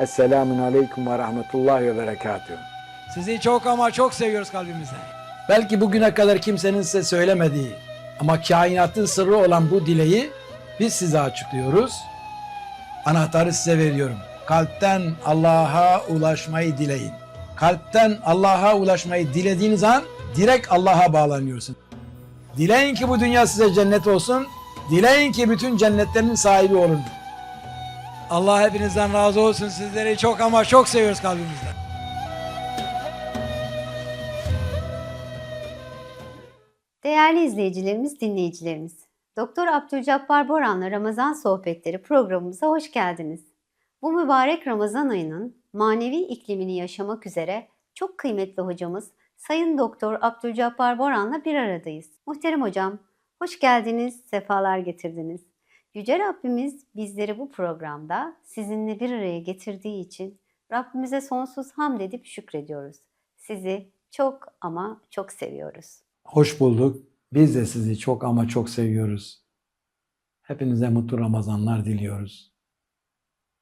Esselamun Aleyküm ve Rahmetullahi ve Berekatuhu. Sizi çok ama çok seviyoruz kalbimizden. Belki bugüne kadar kimsenin size söylemediği ama kainatın sırrı olan bu dileği biz size açıklıyoruz. Anahtarı size veriyorum. Kalpten Allah'a ulaşmayı dileyin. Kalpten Allah'a ulaşmayı dilediğiniz an direkt Allah'a bağlanıyorsun. Dileyin ki bu dünya size cennet olsun. Dileyin ki bütün cennetlerin sahibi olun. Allah hepinizden razı olsun. Sizleri çok ama çok seviyoruz kalbimizden. Değerli izleyicilerimiz, dinleyicilerimiz. Doktor Abdülcabbar Boran'la Ramazan Sohbetleri programımıza hoş geldiniz. Bu mübarek Ramazan ayının manevi iklimini yaşamak üzere çok kıymetli hocamız Sayın Doktor Abdülcabbar Boran'la bir aradayız. Muhterem hocam, hoş geldiniz, sefalar getirdiniz. Yüce Rabbimiz bizleri bu programda sizinle bir araya getirdiği için Rabbimize sonsuz hamd edip şükrediyoruz. Sizi çok ama çok seviyoruz. Hoş bulduk. Biz de sizi çok ama çok seviyoruz. Hepinize mutlu Ramazanlar diliyoruz.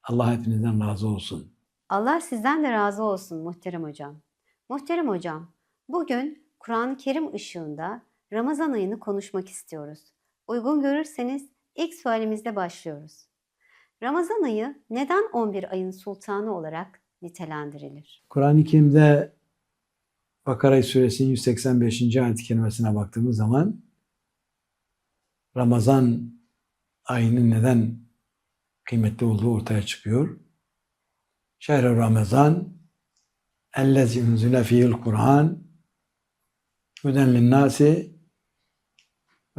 Allah hepinizden razı olsun. Allah sizden de razı olsun muhterem hocam. Muhterem hocam, bugün Kur'an-ı Kerim ışığında Ramazan ayını konuşmak istiyoruz. Uygun görürseniz ilk sualimizle başlıyoruz. Ramazan ayı neden 11 ayın sultanı olarak nitelendirilir? Kur'an-ı Kerim'de Bakara suresinin 185. ayet-i kerimesine baktığımız zaman Ramazan ayının neden kıymetli olduğu ortaya çıkıyor. Şehr-i Ramazan ellezi unzile fihil Kur'an huden linnâsi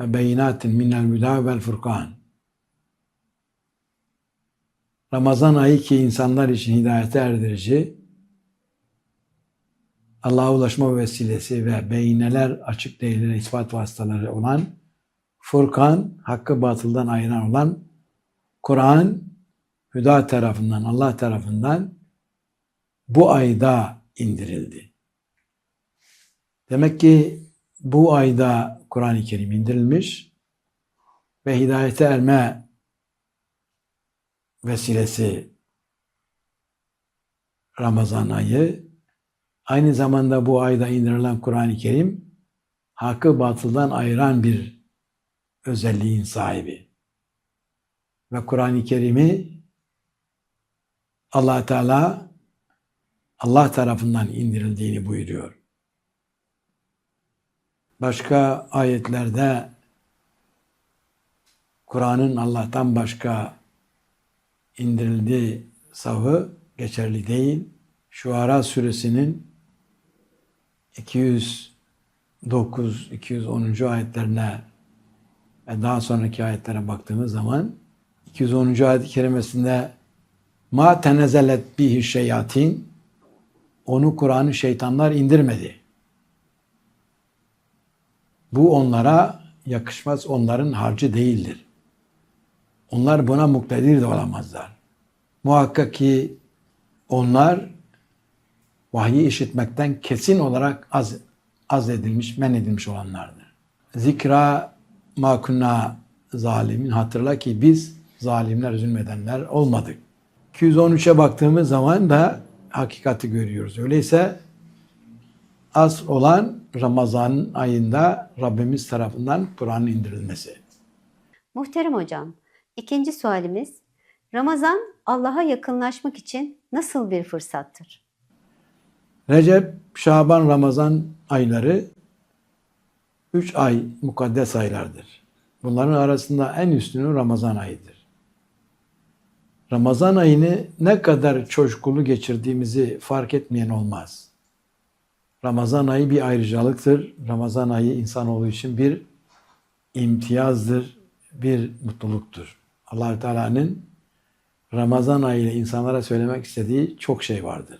ve beyinatin minel müdâ vel furkan. Ramazan ayı ki insanlar için hidayete erdirici, Allah'a ulaşma vesilesi ve beyineler açık deliller ispat vasıtaları olan Furkan, hakkı batıldan ayıran olan Kur'an, Hüda tarafından, Allah tarafından bu ayda indirildi. Demek ki bu ayda Kur'an-ı Kerim indirilmiş ve hidayete erme vesilesi Ramazan ayı Aynı zamanda bu ayda indirilen Kur'an-ı Kerim hakkı batıldan ayıran bir özelliğin sahibi. Ve Kur'an-ı Kerim'i allah Teala Allah tarafından indirildiğini buyuruyor. Başka ayetlerde Kur'an'ın Allah'tan başka indirildiği savı geçerli değil. Şuara suresinin 209, 210. ayetlerine ve daha sonraki ayetlere baktığımız zaman 210. ayet-i kerimesinde ma tenezelet bihi şeyatin onu Kur'an'ı şeytanlar indirmedi. Bu onlara yakışmaz, onların harcı değildir. Onlar buna muktedir de olamazlar. Muhakkak ki onlar vahyi işitmekten kesin olarak az, az edilmiş, men edilmiş olanlardır. Zikra makunna zalimin hatırla ki biz zalimler, zulmedenler olmadık. 213'e baktığımız zaman da hakikati görüyoruz. Öyleyse az olan Ramazan ayında Rabbimiz tarafından Kur'an'ın indirilmesi. Muhterem hocam, ikinci sualimiz Ramazan Allah'a yakınlaşmak için nasıl bir fırsattır? Recep, Şaban, Ramazan ayları üç ay mukaddes aylardır. Bunların arasında en üstünü Ramazan ayıdır. Ramazan ayını ne kadar coşkulu geçirdiğimizi fark etmeyen olmaz. Ramazan ayı bir ayrıcalıktır. Ramazan ayı insanoğlu için bir imtiyazdır, bir mutluluktur. allah Teala'nın Ramazan ayı ile insanlara söylemek istediği çok şey vardır.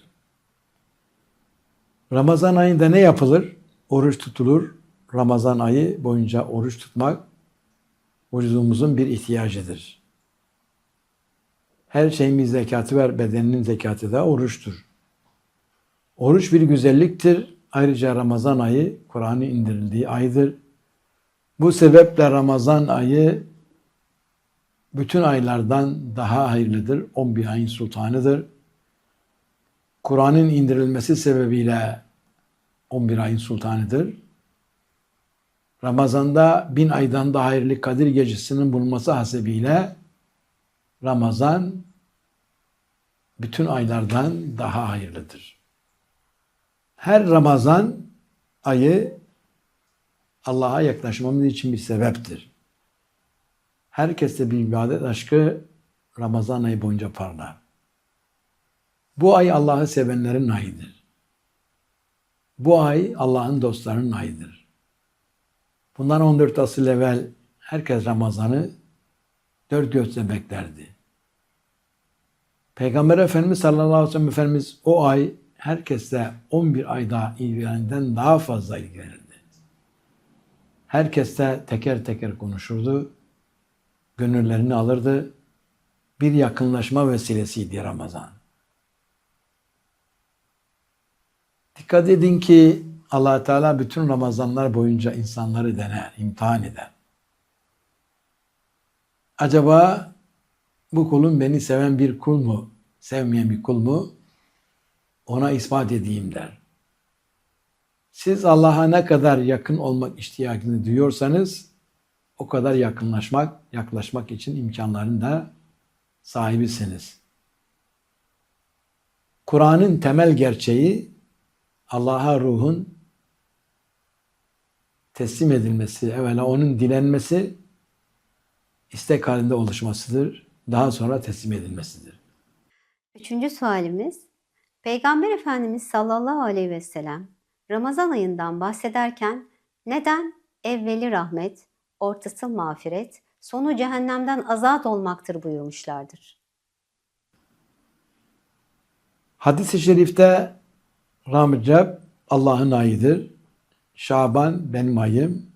Ramazan ayında ne yapılır? Oruç tutulur. Ramazan ayı boyunca oruç tutmak vücudumuzun bir ihtiyacıdır. Her şeyimiz zekatı ver, bedeninin zekatı da oruçtur. Oruç bir güzelliktir. Ayrıca Ramazan ayı Kur'an'ın indirildiği aydır. Bu sebeple Ramazan ayı bütün aylardan daha hayırlıdır. 11 ayın sultanıdır. Kur'an'ın indirilmesi sebebiyle 11 ayın sultanıdır. Ramazan'da bin aydan da hayırlı Kadir gecesinin bulunması hasebiyle Ramazan bütün aylardan daha hayırlıdır. Her Ramazan ayı Allah'a yaklaşmamız için bir sebeptir. Herkeste bir ibadet aşkı Ramazan ayı boyunca parlar. Bu ay Allah'ı sevenlerin ayıdır. Bu ay Allah'ın dostlarının ayıdır. Bundan 14 asıl evvel herkes Ramazan'ı dört gözle beklerdi. Peygamber Efendimiz sallallahu aleyhi ve sellem Efendimiz o ay herkesle 11 ayda ilgilenen daha fazla ilgilenirdi. Herkesle teker teker konuşurdu. Gönüllerini alırdı. Bir yakınlaşma vesilesiydi Ramazan. Dikkat edin ki allah Teala bütün Ramazanlar boyunca insanları dener, imtihan eder. Acaba bu kulun beni seven bir kul mu, sevmeyen bir kul mu? Ona ispat edeyim der. Siz Allah'a ne kadar yakın olmak ihtiyacını duyuyorsanız o kadar yakınlaşmak, yaklaşmak için imkanların da sahibisiniz. Kur'an'ın temel gerçeği Allah'a ruhun teslim edilmesi, evvela onun dilenmesi, istek halinde oluşmasıdır. Daha sonra teslim edilmesidir. Üçüncü sualimiz, Peygamber Efendimiz sallallahu aleyhi ve sellem Ramazan ayından bahsederken neden evveli rahmet, ortası mağfiret, sonu cehennemden azat olmaktır buyurmuşlardır. Hadis-i şerifte Ramazan Allah'ın ayıdır. Şaban benim ayım.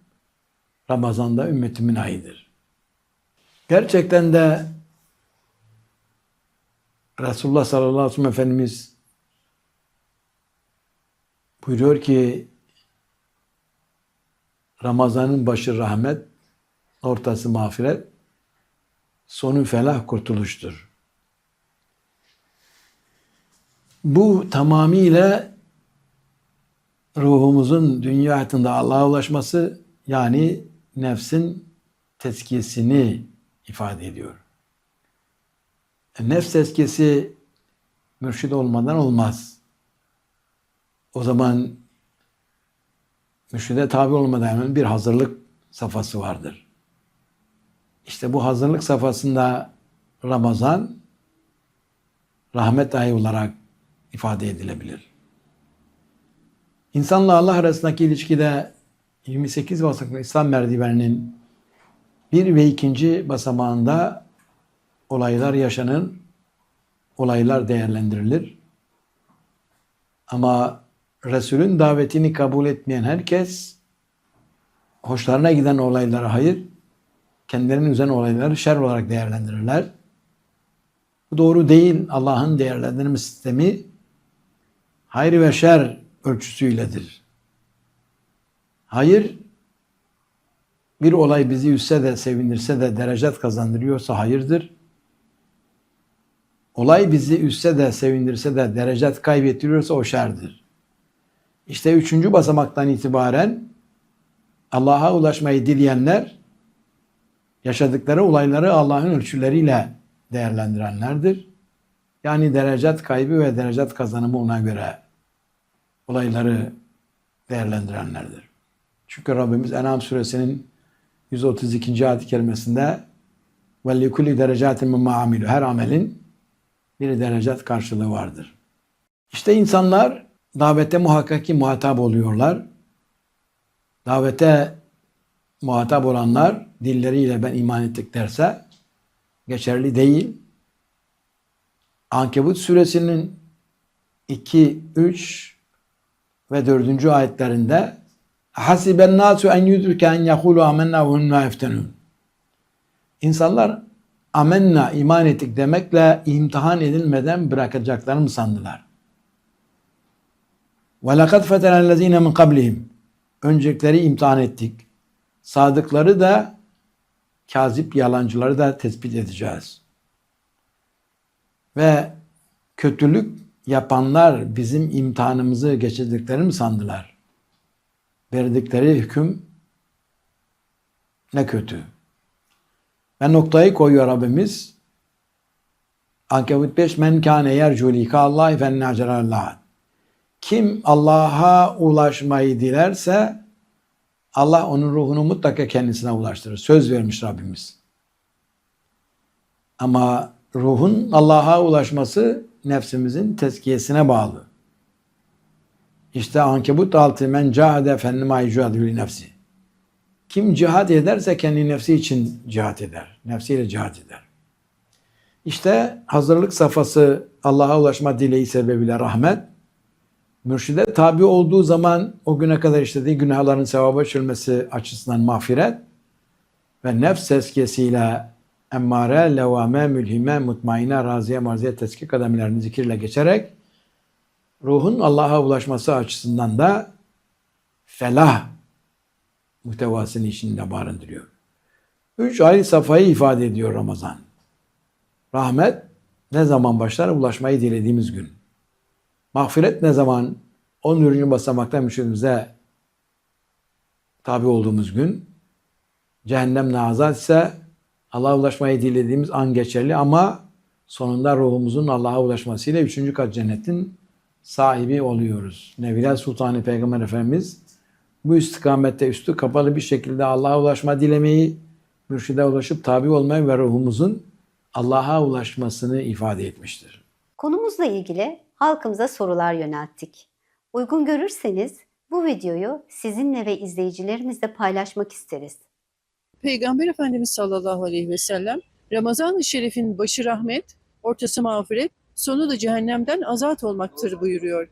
Ramazan'da ümmetimin ayıdır. Gerçekten de Resulullah sallallahu aleyhi ve sellem Efendimiz buyuruyor ki Ramazan'ın başı rahmet, ortası mağfiret, sonu felah kurtuluştur. Bu tamamıyla ruhumuzun dünya hayatında Allah'a ulaşması yani nefsin tezkiyesini ifade ediyor. E, Nefs tezkiyesi mürşid olmadan olmaz. O zaman mürşide tabi olmadan hemen bir hazırlık safhası vardır. İşte bu hazırlık safhasında Ramazan rahmet ayı olarak ifade edilebilir. İnsanla Allah arasındaki ilişkide 28 basamaklı İslam merdiveninin bir ve ikinci basamağında olaylar yaşanır, olaylar değerlendirilir. Ama Resul'ün davetini kabul etmeyen herkes hoşlarına giden olaylara hayır, kendilerinin üzerine olayları şer olarak değerlendirirler. Bu doğru değil. Allah'ın değerlendirme sistemi hayır ve şer ölçüsüyledir. Hayır bir olay bizi üstse de sevindirse de derecet kazandırıyorsa hayırdır. Olay bizi üstse de sevindirse de derecet kaybettiriyorsa o şerdir. İşte üçüncü basamaktan itibaren Allah'a ulaşmayı dileyenler yaşadıkları olayları Allah'ın ölçüleriyle değerlendirenlerdir. Yani derecet kaybı ve derecet kazanımı ona göre olayları değerlendirenlerdir. Çünkü Rabbimiz En'am suresinin 132. ayet-i kerimesinde وَلِكُلِّ دَرَجَاتٍ مِمَّا عَمِلُ Her amelin bir derecet karşılığı vardır. İşte insanlar davete muhakkak ki muhatap oluyorlar. Davete muhatap olanlar dilleriyle ben iman ettik derse geçerli değil. Ankebut suresinin 2, 3 ve 4. ayetlerinde hasiben nasu en yudrike en yekulu amennâ ve hum la İnsanlar amenna iman ettik demekle imtihan edilmeden bırakacaklarını mı sandılar? Ve lekad fetenellezîne min kablihim. Öncekileri imtihan ettik. Sadıkları da kazip yalancıları da tespit edeceğiz. Ve kötülük yapanlar bizim imtihanımızı geçirdiklerini mi sandılar? Verdikleri hüküm ne kötü. Ve noktayı koyuyor Rabbimiz. Ankebut 5 men kâne yercu lika Allah fennâcerallah. Kim Allah'a ulaşmayı dilerse Allah onun ruhunu mutlaka kendisine ulaştırır. Söz vermiş Rabbimiz. Ama ruhun Allah'a ulaşması nefsimizin tezkiyesine bağlı. İşte Ankebut 6 men cahade fennema yucadülü nefsi. Kim cihat ederse kendi nefsi için cihat eder. Nefsiyle cihat eder. İşte hazırlık safhası Allah'a ulaşma dileği sebebiyle rahmet. Mürşide tabi olduğu zaman o güne kadar işlediği günahların sevaba çölmesi açısından mağfiret ve nefs tezkiyesiyle emmare, levame, mülhime, mutmaine, raziye, marziye tezkiye kademelerini zikirle geçerek ruhun Allah'a ulaşması açısından da felah muhtevasını içinde barındırıyor. Üç ayrı safhayı ifade ediyor Ramazan. Rahmet ne zaman başlar? Ulaşmayı dilediğimiz gün. Mağfiret ne zaman? 14. basamakta müşrimize tabi olduğumuz gün. Cehennem nazat ise Allah'a ulaşmayı dilediğimiz an geçerli ama sonunda ruhumuzun Allah'a ulaşmasıyla üçüncü kat cennetin sahibi oluyoruz. Nebiler Sultanı Peygamber Efendimiz bu istikamette üstü kapalı bir şekilde Allah'a ulaşma dilemeyi, mürşide ulaşıp tabi olmayı ve ruhumuzun Allah'a ulaşmasını ifade etmiştir. Konumuzla ilgili halkımıza sorular yönelttik. Uygun görürseniz bu videoyu sizinle ve izleyicilerimizle paylaşmak isteriz. Peygamber Efendimiz sallallahu aleyhi ve sellem Ramazan-ı Şerif'in başı rahmet, ortası mağfiret, sonu da cehennemden azat olmaktır buyuruyor.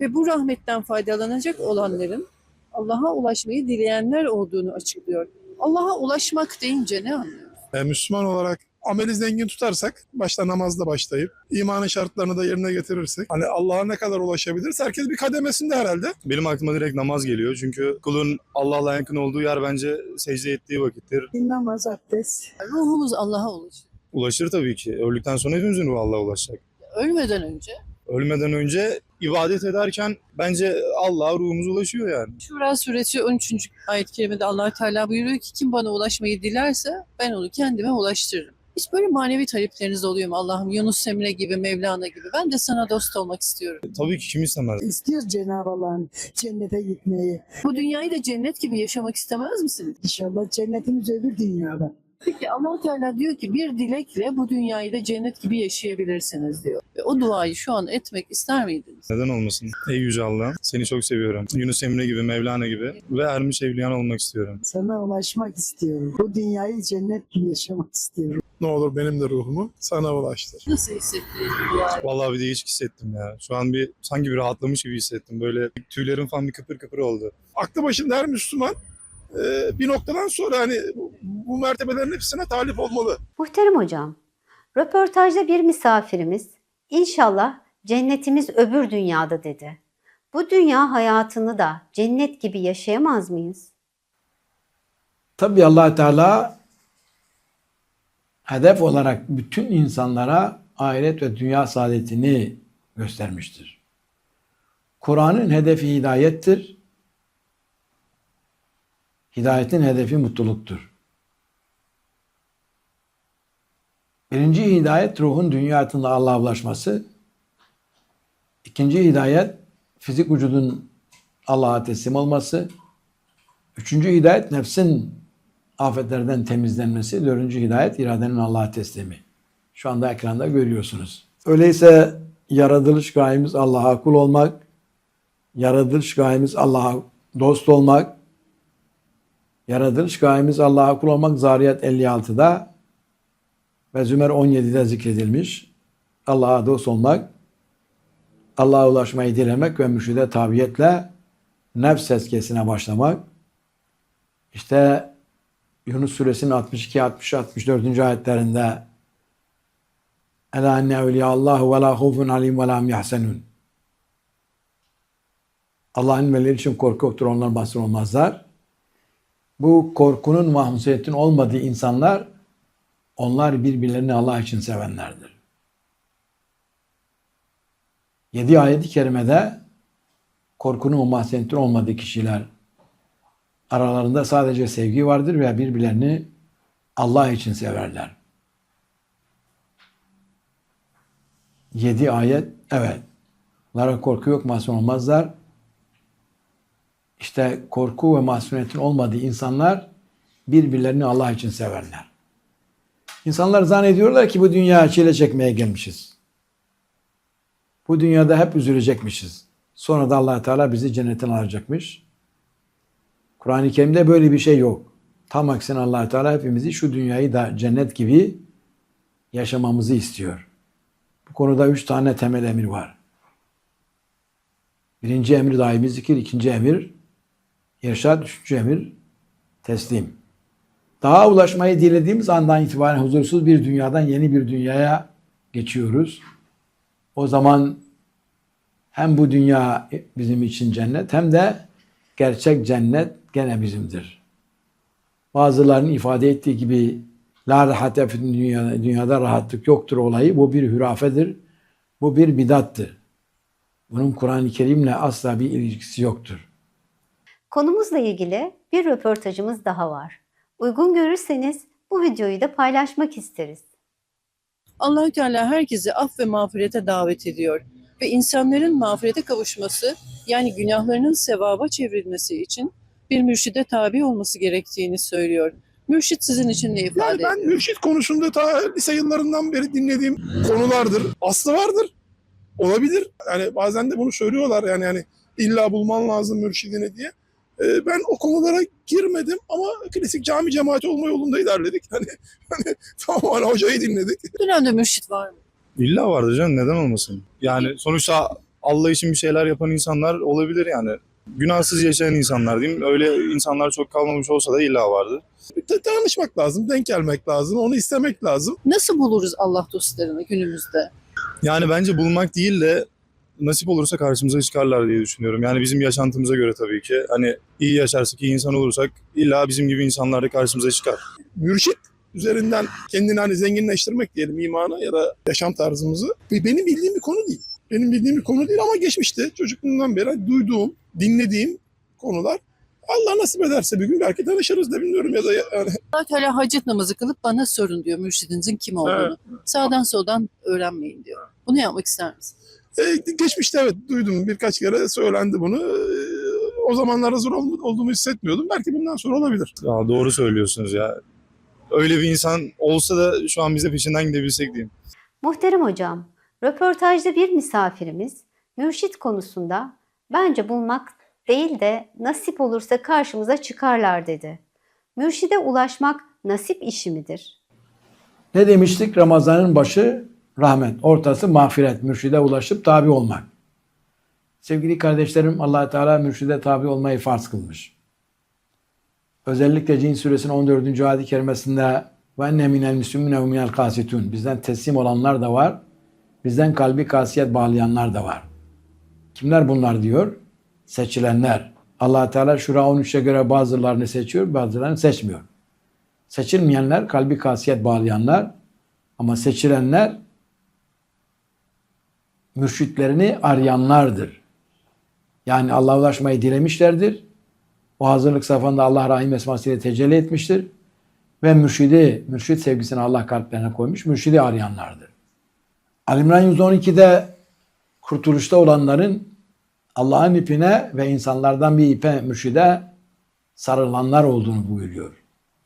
Ve bu rahmetten faydalanacak olanların Allah'a ulaşmayı dileyenler olduğunu açıklıyor. Allah'a ulaşmak deyince ne anlıyoruz? E, Müslüman olarak ameli zengin tutarsak, başta namazla başlayıp, imanın şartlarını da yerine getirirsek, hani Allah'a ne kadar ulaşabiliriz? Herkes bir kademesinde herhalde. Benim aklıma direkt namaz geliyor. Çünkü kulun Allah'la yakın olduğu yer bence secde ettiği vakittir. namaz abdest. Ruhumuz Allah'a ulaşır. Ulaşır tabii ki. Öldükten sonra hepimizin ruhu Allah'a ulaşacak. Ölmeden önce Ölmeden önce ibadet ederken bence Allah'a ruhumuz ulaşıyor yani. Şura suresi 13. ayet-i kerimede allah Teala buyuruyor ki kim bana ulaşmayı dilerse ben onu kendime ulaştırırım. Hiç böyle manevi talepleriniz oluyor mu Allah'ım? Yunus Emre gibi, Mevlana gibi. Ben de sana dost olmak istiyorum. Tabii ki kim istemez. İstiyoruz Cenab-ı Allah'ın cennete gitmeyi. Bu dünyayı da cennet gibi yaşamak istemez misiniz? İnşallah cennetimiz öbür dünyada. Peki allah Teala diyor ki bir dilekle bu dünyayı da cennet gibi yaşayabilirsiniz diyor. Ve o duayı şu an etmek ister miydiniz? Neden olmasın? Ey Yüce Allah, seni çok seviyorum. Yunus Emre gibi, Mevlana gibi ve ermiş evliyan olmak istiyorum. Sana ulaşmak istiyorum. Bu dünyayı cennet gibi yaşamak istiyorum. Ne olur benim de ruhumu sana ulaştır. Nasıl hissettiniz bu duayı? Vallahi bir değişik hissettim ya. Şu an bir sanki bir rahatlamış gibi hissettim. Böyle tüylerim falan bir kıpır kıpır oldu. Aklı başında her Müslüman e, bir noktadan sonra hani bu- bu mertebelerin hepsine talip olmalı. Muhterem hocam, röportajda bir misafirimiz inşallah cennetimiz öbür dünyada dedi. Bu dünya hayatını da cennet gibi yaşayamaz mıyız? Tabi allah Teala hedef olarak bütün insanlara ahiret ve dünya saadetini göstermiştir. Kur'an'ın hedefi hidayettir. Hidayetin hedefi mutluluktur. Birinci hidayet ruhun dünya hayatında Allah'a ulaşması. İkinci hidayet fizik vücudun Allah'a teslim olması. Üçüncü hidayet nefsin afetlerden temizlenmesi. Dördüncü hidayet iradenin Allah'a teslimi. Şu anda ekranda görüyorsunuz. Öyleyse yaratılış gayemiz Allah'a kul olmak, yaratılış gayemiz Allah'a dost olmak, yaratılış gayemiz Allah'a kul olmak Zariyat 56'da ve Zümer 17'de zikredilmiş. Allah'a dost olmak, Allah'a ulaşmayı dilemek ve mürşide tabiyetle nefs tezkiyesine başlamak. İşte Yunus suresinin 62, 60, 64. ayetlerinde Ela enne evliyallahu ve la khufun alim ve la hum yahsenun. Allah'ın velileri için korku yoktur, onlar mahzun olmazlar. Bu korkunun mahmusiyetin olmadığı insanlar, onlar birbirlerini Allah için sevenlerdir. Yedi ayet-i kerimede korkunun ve mahzenetin olmadığı kişiler aralarında sadece sevgi vardır ve birbirlerini Allah için severler. Yedi ayet, evet. Lara korku yok, mahzun olmazlar. İşte korku ve mahzuniyetin olmadığı insanlar birbirlerini Allah için severler. İnsanlar zannediyorlar ki bu dünya çile çekmeye gelmişiz. Bu dünyada hep üzülecekmişiz. Sonra da allah Teala bizi cennetten alacakmış. Kur'an-ı Kerim'de böyle bir şey yok. Tam aksine allah Teala hepimizi şu dünyayı da cennet gibi yaşamamızı istiyor. Bu konuda üç tane temel emir var. Birinci emir daimi zikir, ikinci emir irşad, üçüncü emir teslim. Daha ulaşmayı dilediğimiz andan itibaren huzursuz bir dünyadan yeni bir dünyaya geçiyoruz. O zaman hem bu dünya bizim için cennet hem de gerçek cennet gene bizimdir. Bazılarının ifade ettiği gibi la rahate dünyada, dünyada rahatlık yoktur olayı. Bu bir hürafedir. Bu bir bidattır. Bunun Kur'an-ı Kerim'le asla bir ilgisi yoktur. Konumuzla ilgili bir röportajımız daha var. Uygun görürseniz bu videoyu da paylaşmak isteriz. Allahü Teala herkesi af ve mağfirete davet ediyor ve insanların mağfirete kavuşması yani günahlarının sevaba çevrilmesi için bir mürşide tabi olması gerektiğini söylüyor. Mürşit sizin için ne Yani ifade ben ediyor? mürşit konusunda ta lise yıllarından beri dinlediğim konulardır. Aslı vardır. Olabilir. Yani bazen de bunu söylüyorlar yani yani illa bulman lazım mürşidini diye. Ee, ben o konulara girmedim ama klasik cami cemaati olma yolunda ilerledik. Hani, hani tamam hani hocayı dinledik. Dönemde mürşit var mı? İlla vardır canım neden olmasın? Yani sonuçta Allah için bir şeyler yapan insanlar olabilir yani. Günahsız yaşayan insanlar diyeyim. Öyle insanlar çok kalmamış olsa da illa vardır. Ta- Tanışmak lazım, denk gelmek lazım, onu istemek lazım. Nasıl buluruz Allah dostlarını günümüzde? Yani bence bulmak değil de nasip olursa karşımıza çıkarlar diye düşünüyorum. Yani bizim yaşantımıza göre tabii ki. Hani iyi yaşarsak, iyi insan olursak illa bizim gibi insanlar da karşımıza çıkar. Mürşit üzerinden kendini hani zenginleştirmek diyelim imanı ya da yaşam tarzımızı. Ve benim bildiğim bir konu değil. Benim bildiğim bir konu değil ama geçmişte çocukluğumdan beri duyduğum, dinlediğim konular. Allah nasip ederse bir gün belki tanışırız da bilmiyorum ya da yani Allah Teala hacet namazı kılıp bana sorun diyor mürşidinizin kim olduğunu. Sağdan soldan öğrenmeyin diyor. Bunu yapmak ister misin? E, geçmişte evet duydum birkaç kere söylendi bunu. E, o zamanlar hazır ol- olduğumu hissetmiyordum. Belki bundan sonra olabilir. Ya doğru söylüyorsunuz ya. Öyle bir insan olsa da şu an bize peşinden gidebilsek diyeyim. Muhterem hocam, röportajda bir misafirimiz mürşit konusunda bence bulmak değil de nasip olursa karşımıza çıkarlar dedi. Mürşide ulaşmak nasip işi midir? Ne demiştik? Ramazanın başı rahmet, ortası mağfiret, mürşide ulaşıp tabi olmak. Sevgili kardeşlerim allah Teala mürşide tabi olmayı farz kılmış. Özellikle Cin suresinin 14. ayet-i kerimesinde ve enne minel müslümine ve minel kasitun. Bizden teslim olanlar da var. Bizden kalbi kasiyet bağlayanlar da var. Kimler bunlar diyor? Seçilenler. allah Teala Şura 13'e göre bazılarını seçiyor, bazılarını seçmiyor. Seçilmeyenler kalbi kasiyet bağlayanlar ama seçilenler mürşitlerini arayanlardır. Yani Allah'a ulaşmayı dilemişlerdir. O hazırlık safhanda Allah Rahim esmasıyla tecelli etmiştir. Ve mürşidi, mürşit sevgisini Allah kalplerine koymuş. Mürşidi arayanlardır. Alimran 112'de kurtuluşta olanların Allah'ın ipine ve insanlardan bir ipe mürşide sarılanlar olduğunu buyuruyor.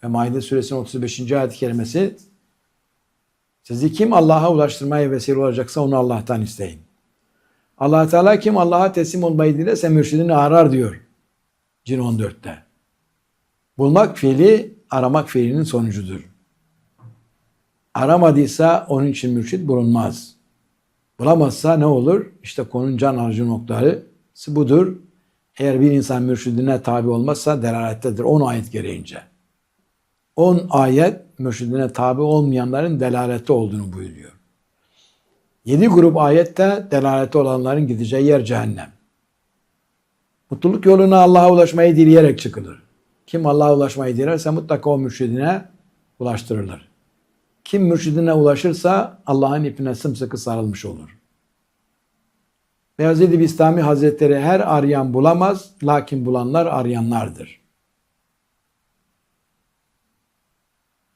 Ve Maide suresinin 35. ayet-i kerimesi sizi kim Allah'a ulaştırmaya vesile olacaksa onu Allah'tan isteyin. allah Teala kim Allah'a teslim olmayı dilerse mürşidini arar diyor. Cin 14'te. Bulmak fiili aramak fiilinin sonucudur. Aramadıysa onun için mürşid bulunmaz. Bulamazsa ne olur? İşte konun can alıcı noktaları budur. Eğer bir insan mürşidine tabi olmazsa delalettedir. 10 ayet gereğince. 10 ayet mürşidine tabi olmayanların delalette olduğunu buyuruyor. 7 grup ayette delalette olanların gideceği yer cehennem. Mutluluk yoluna Allah'a ulaşmayı dileyerek çıkılır. Kim Allah'a ulaşmayı dilerse mutlaka o mürşidine ulaştırılır. Kim mürşidine ulaşırsa Allah'ın ipine sımsıkı sarılmış olur. Beyazid Bistami Hazretleri her arayan bulamaz, lakin bulanlar arayanlardır.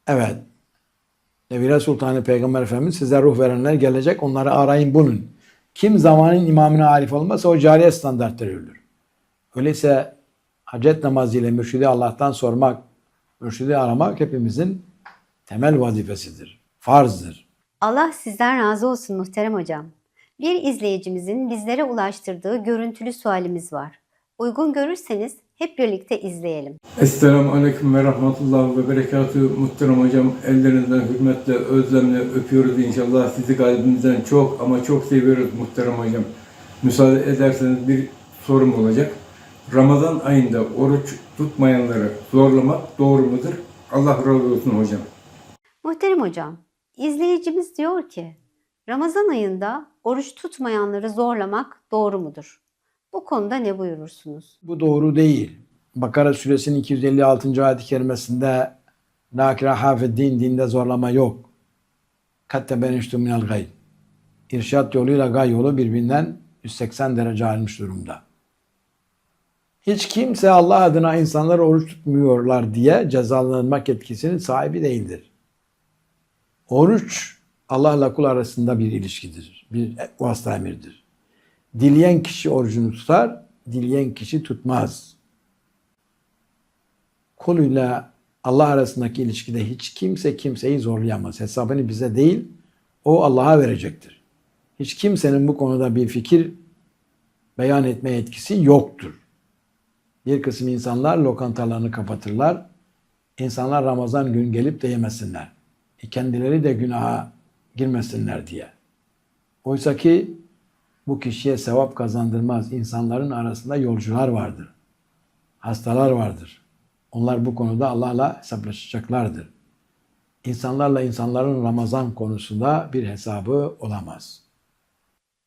Evet. Nevire Sultanı Peygamber Efendimiz size ruh verenler gelecek onları arayın bulun. Kim zamanın imamına arif olmazsa o cariye standartları ölür. Öyleyse hacet namazı ile mürşidi Allah'tan sormak, mürşidi aramak hepimizin temel vazifesidir. Farzdır. Allah sizden razı olsun muhterem hocam. Bir izleyicimizin bizlere ulaştırdığı görüntülü sualimiz var. Uygun görürseniz hep birlikte izleyelim. Esselamu Aleyküm ve Rahmetullah ve Berekatuhu. Muhterem hocam ellerinizden hürmetle, özlemle öpüyoruz inşallah. Sizi kalbimizden çok ama çok seviyoruz muhterem hocam. Müsaade ederseniz bir sorum olacak. Ramazan ayında oruç tutmayanları zorlamak doğru mudur? Allah razı olsun hocam. Muhterem hocam, izleyicimiz diyor ki, Ramazan ayında oruç tutmayanları zorlamak doğru mudur? Bu konuda ne buyurursunuz? Bu doğru değil. Bakara suresinin 256. ayet-i kerimesinde La ikraha din dinde zorlama yok. Katte beniştu minel gayb. İrşat yoluyla gay yolu birbirinden 180 derece ayrılmış durumda. Hiç kimse Allah adına insanlar oruç tutmuyorlar diye cezalandırmak etkisinin sahibi değildir. Oruç Allah'la kul arasında bir ilişkidir. Bir vasıta emirdir. Dileyen kişi orucunu tutar, dileyen kişi tutmaz. Kuluyla Allah arasındaki ilişkide hiç kimse kimseyi zorlayamaz. Hesabını bize değil, o Allah'a verecektir. Hiç kimsenin bu konuda bir fikir beyan etme etkisi yoktur. Bir kısım insanlar lokantalarını kapatırlar. İnsanlar Ramazan gün gelip de yemesinler. E kendileri de günaha girmesinler diye. Oysa ki bu kişiye sevap kazandırmaz. İnsanların arasında yolcular vardır. Hastalar vardır. Onlar bu konuda Allah'la hesaplaşacaklardır. İnsanlarla insanların Ramazan konusunda bir hesabı olamaz.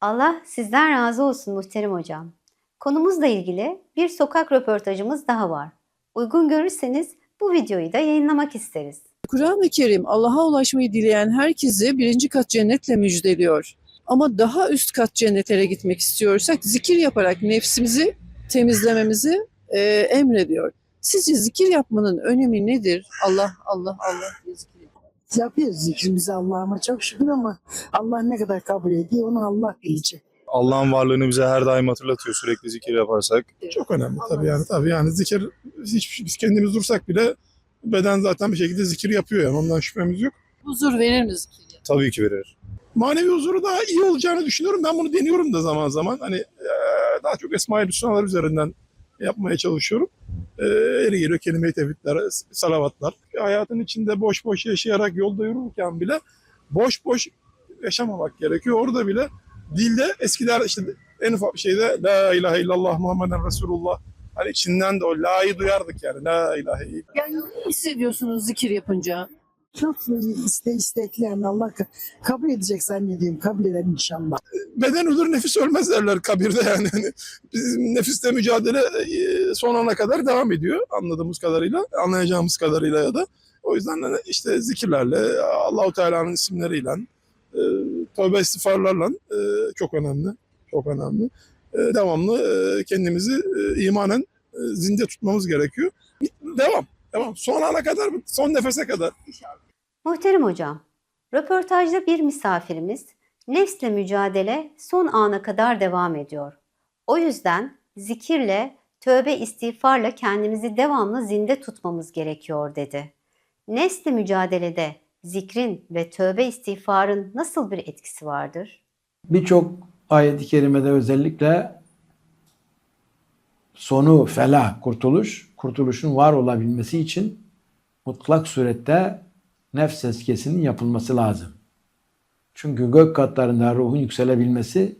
Allah sizden razı olsun muhterem hocam. Konumuzla ilgili bir sokak röportajımız daha var. Uygun görürseniz bu videoyu da yayınlamak isteriz. Kur'an-ı Kerim Allah'a ulaşmayı dileyen herkesi birinci kat cennetle müjdeliyor. Ama daha üst kat cennetlere gitmek istiyorsak zikir yaparak nefsimizi temizlememizi e, emrediyor. Sizce zikir yapmanın önemi nedir? Allah, Allah, Allah diye zikir. Yapıyoruz zikrimizi Allah'ıma çok şükür ama Allah ne kadar kabul ediyor onu Allah bilecek. Allah'ın varlığını bize her daim hatırlatıyor sürekli zikir yaparsak. Çok önemli tabii yani tabii yani zikir hiç biz kendimiz dursak bile beden zaten bir şekilde zikir yapıyor yani ondan şüphemiz yok. Huzur verir mi zikir? Tabii ki verir. Manevi huzuru daha iyi olacağını düşünüyorum. Ben bunu deniyorum da zaman zaman. Hani eee, daha çok Esma-i Hüsnalar üzerinden yapmaya çalışıyorum. Eee eri geliyor kelime-i tevhidler, salavatlar. Hayatın içinde boş boş yaşayarak yolda yürürken bile boş boş yaşamamak gerekiyor. Orada bile dilde eskiler işte en ufak şeyde La ilahe illallah Muhammeden Resulullah hani içinden de o la'yı duyardık yani. La ilahe illallah. Yani ne hissediyorsunuz zikir yapınca? Böyle iste isteklerini Allah ka- kabul edecek zannediyorum. Kabul eder inşallah. beden ölür nefis ölmez derler kabirde yani. Hani Bizim nefiste mücadele e, son ana kadar devam ediyor anladığımız kadarıyla, anlayacağımız kadarıyla ya da. O yüzden de işte zikirlerle, Allahu Teala'nın isimleriyle, e, tövbe istiğfarlarla e, çok önemli, çok önemli. Devamlı kendimizi e, imanen zinde tutmamız gerekiyor. Devam, devam. Son ana kadar, son nefese kadar. Muhterem hocam, röportajda bir misafirimiz nefsle mücadele son ana kadar devam ediyor. O yüzden zikirle, tövbe istiğfarla kendimizi devamlı zinde tutmamız gerekiyor dedi. Nefsle mücadelede zikrin ve tövbe istiğfarın nasıl bir etkisi vardır? Birçok ayet-i kerimede özellikle sonu felah, kurtuluş, kurtuluşun var olabilmesi için mutlak surette nefs tezkiyesinin yapılması lazım. Çünkü gök katlarında ruhun yükselebilmesi,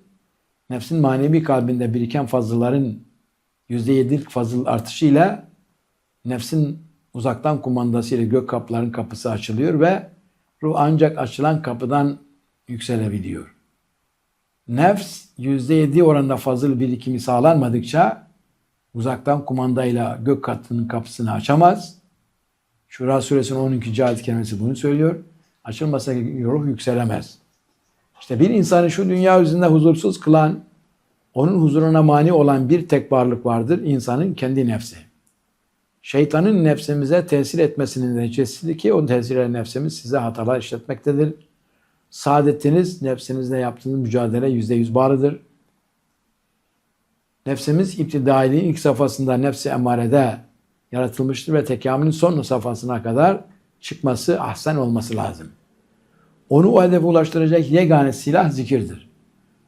nefsin manevi kalbinde biriken fazılların %7'lik fazıl artışıyla nefsin uzaktan kumandasıyla gök kapıların kapısı açılıyor ve ruh ancak açılan kapıdan yükselebiliyor. Nefs %7 oranında fazıl birikimi sağlanmadıkça uzaktan kumandayla gök katının kapısını açamaz. Şura suresinin 12. ayet kelimesi bunu söylüyor. Açılmasa ruh yükselemez. İşte bir insanı şu dünya yüzünde huzursuz kılan, Onun huzuruna mani olan bir tek varlık vardır. insanın kendi nefsi. Şeytanın nefsimize tesir etmesinin neticesidir ki o tesir eden nefsimiz size hatalar işletmektedir. Saadetiniz nefsinizle yaptığınız mücadele yüzde yüz bağlıdır. Nefsimiz iptidailiğin ilk safhasında nefsi emarede yaratılmıştır ve tekamülün son safhasına kadar çıkması ahsen olması lazım. Onu o hedefe ulaştıracak yegane silah zikirdir.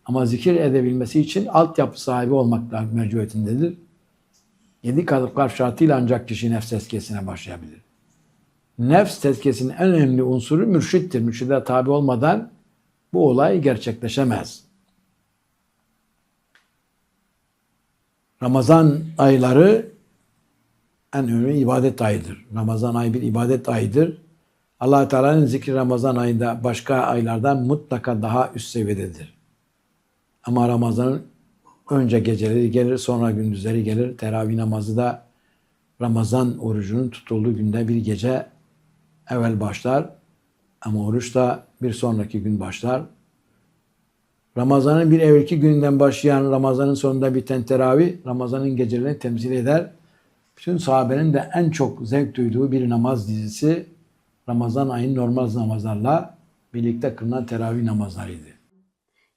Ama zikir edebilmesi için altyapı sahibi olmak mecburiyetindedir. Yedi kalıplar şartıyla ancak kişi nefs tezkiyesine başlayabilir. Nefs tezkiyesinin en önemli unsuru mürşittir. Mürşide tabi olmadan bu olay gerçekleşemez. Ramazan ayları en önemli ibadet ayıdır. Ramazan ayı bir ibadet ayıdır. allah Teala'nın zikri Ramazan ayında başka aylardan mutlaka daha üst seviyededir. Ama Ramazan'ın önce geceleri gelir, sonra gündüzleri gelir. Teravih namazı da Ramazan orucunun tutulduğu günde bir gece evvel başlar. Ama oruç da bir sonraki gün başlar. Ramazan'ın bir evvelki gününden başlayan Ramazan'ın sonunda biten teravih Ramazan'ın gecelerini temsil eder. Bütün sahabenin de en çok zevk duyduğu bir namaz dizisi Ramazan ayının normal namazlarla birlikte kılınan teravih namazlarıydı.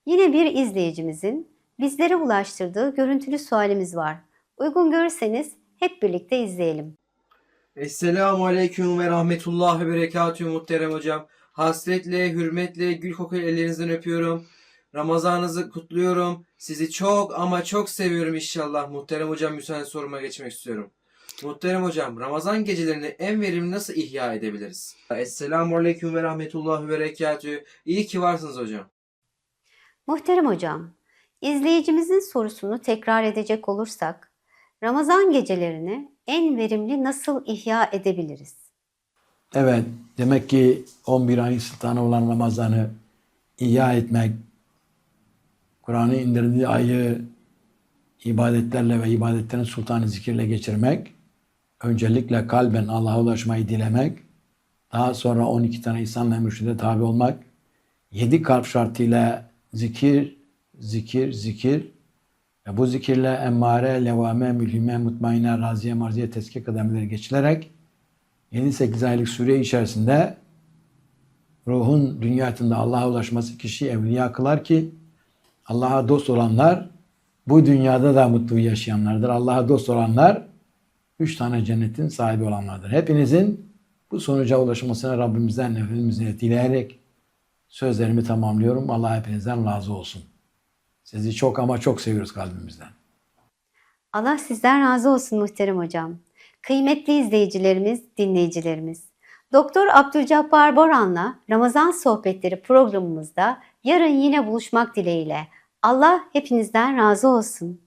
Yine bir izleyicimizin bizlere ulaştırdığı görüntülü sualimiz var. Uygun görürseniz hep birlikte izleyelim. Esselamu Aleyküm ve Rahmetullah ve Berekatühü muhterem hocam. Hasretle, hürmetle, gül kokulu ellerinizden öpüyorum. Ramazanınızı kutluyorum. Sizi çok ama çok seviyorum inşallah. Muhterem hocam müsaade soruma geçmek istiyorum. Muhterem hocam, Ramazan gecelerini en verimli nasıl ihya edebiliriz? Esselamu Aleyküm ve Rahmetullah ve Berekatühü. İyi ki varsınız hocam. Muhterem hocam, izleyicimizin sorusunu tekrar edecek olursak, Ramazan gecelerini en verimli nasıl ihya edebiliriz? Evet, demek ki 11 ayın sultanı olan Ramazan'ı ihya etmek, Kur'an'ı indirdiği ayı ibadetlerle ve ibadetlerin sultanı zikirle geçirmek, öncelikle kalben Allah'a ulaşmayı dilemek, daha sonra 12 tane ve mürşide tabi olmak, 7 kalp şartıyla zikir, zikir, zikir, ve bu zikirle emmare, levame, mülhime, mutmaine, raziye, marziye, tezkiye kademeleri geçilerek 7-8 aylık süre içerisinde ruhun dünyasında Allah'a ulaşması kişiyi evliya kılar ki Allah'a dost olanlar bu dünyada da mutlu yaşayanlardır. Allah'a dost olanlar üç tane cennetin sahibi olanlardır. Hepinizin bu sonuca ulaşmasını Rabbimizden nefsimizle dileyerek sözlerimi tamamlıyorum. Allah hepinizden razı olsun. Sizi çok ama çok seviyoruz kalbimizden. Allah sizden razı olsun muhterem hocam. Kıymetli izleyicilerimiz, dinleyicilerimiz. Doktor Abdülcabbar Boran'la Ramazan Sohbetleri programımızda yarın yine buluşmak dileğiyle. Allah hepinizden razı olsun.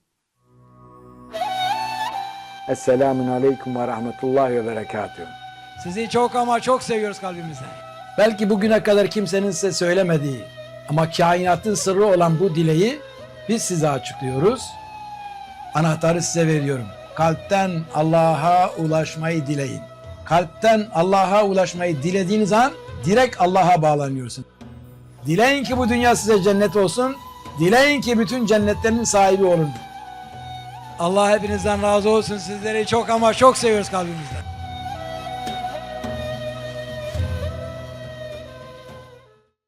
Esselamun Aleyküm ve Rahmetullahi ve Berekatühü. Sizi çok ama çok seviyoruz kalbimizden. Belki bugüne kadar kimsenin size söylemediği ama kainatın sırrı olan bu dileği biz size açıklıyoruz. Anahtarı size veriyorum. Kalpten Allah'a ulaşmayı dileyin. Kalpten Allah'a ulaşmayı dilediğiniz an direkt Allah'a bağlanıyorsun. Dileyin ki bu dünya size cennet olsun. Dileyin ki bütün cennetlerin sahibi olun. Allah hepinizden razı olsun. Sizleri çok ama çok seviyoruz kalbimizden.